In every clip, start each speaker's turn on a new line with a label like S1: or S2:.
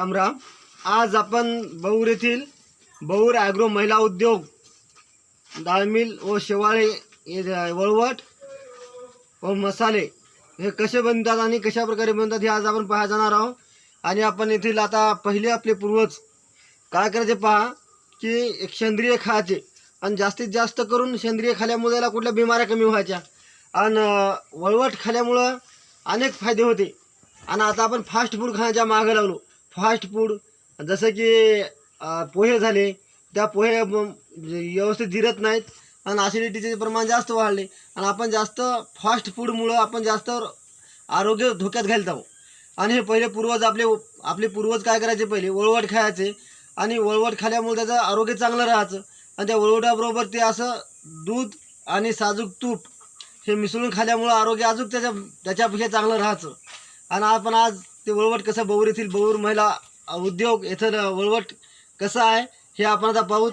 S1: राम राम. आज आपण बौर येथील बौर ॲग्रो महिला उद्योग दाळमिल व शेवाळे हे वळवट व मसाले हे कसे बनतात आणि कशा प्रकारे बनतात हे आज आपण पाहा जाणार आहोत. आणि आपण येथील आता पहिले आपले पूर्वज काय करायचे पहा की एक सेंद्रिय खायचे आणि जास्तीत जास्त करून सेंद्रिय खाल्यामुळे याला कुठल्या बिमाऱ्या कमी व्हायच्या. आणि वळवट खाल्यामुळं अनेक फायदे होते. आणि आता आपण फास्ट फूड खाण्याच्या मागे लागलो. फास्ट फूड जसं की पोहे झाले त्या पोहे म्हणजे व्यवस्थित जिरत नाहीत आणि ॲसिडिटीचे प्रमाण जास्त वाढले आणि आपण जास्त फास्ट फूडमुळं आपण जास्त आरोग्य धोक्यात घालत आहोत. आणि हे पहिले पूर्वज आपले आपले पूर्वज काय करायचे पहिले? वळवट खायचे आणि वळवट खाल्यामुळे त्याचं आरोग्य चांगलं राहायचं आणि त्या वळवटाबरोबर ते असं दूध आणि साजूक तूप हे मिसळून खाल्यामुळं आरोग्य अजून त्याच्या त्याच्यापेक्षा चांगलं राहायचं. आणि आपण आज ते वळवट कसं बौर येथील बौर महिला उद्योग येथं वळवट कसं आहे हे आपण आता पाहूत.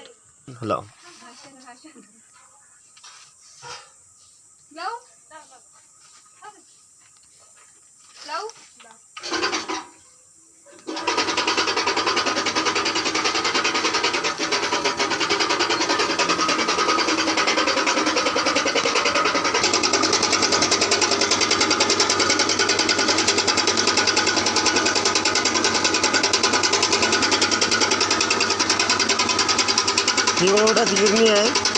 S1: ही वळवटाची गिरणी आहे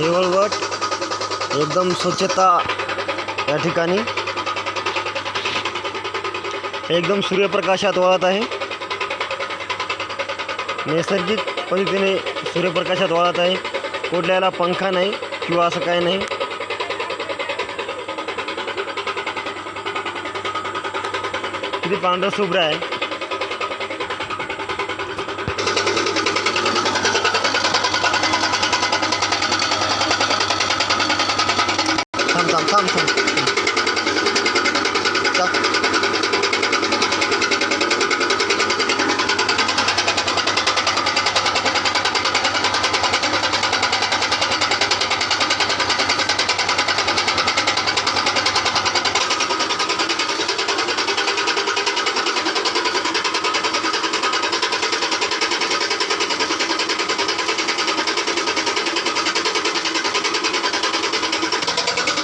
S1: हे वळवट एकदम स्वच्छता या एकदम सूर्यप्रकाशात वळत आहे. नैसर्गिक पद्धतीने सूर्यप्रकाशात वळत आहे. कुठल्याला पंखा नाही काही नाही. पांढरं शुभ्र आहे.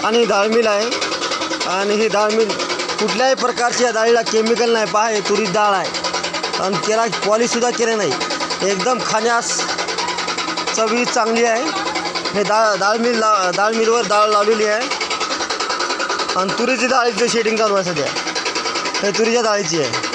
S1: आणि डाळ मिल आहे. आणि ही डाळ मिल कुठल्याही प्रकारच्या डाळीला केमिकल नाही. पहा हे तुरीची डाळ आहे. आणि त्याला पॉलिशसुद्धा केले नाही. एकदम खाण्यास चवी चांगली आहे. हे डाळ डाळ मिल ला डाळ मिलवर डाळ लावलेली आहे. आणि तुरीची डाळीचं शेडिंग चालू आहे सध्या. हे तुरीच्या डाळीची आहे.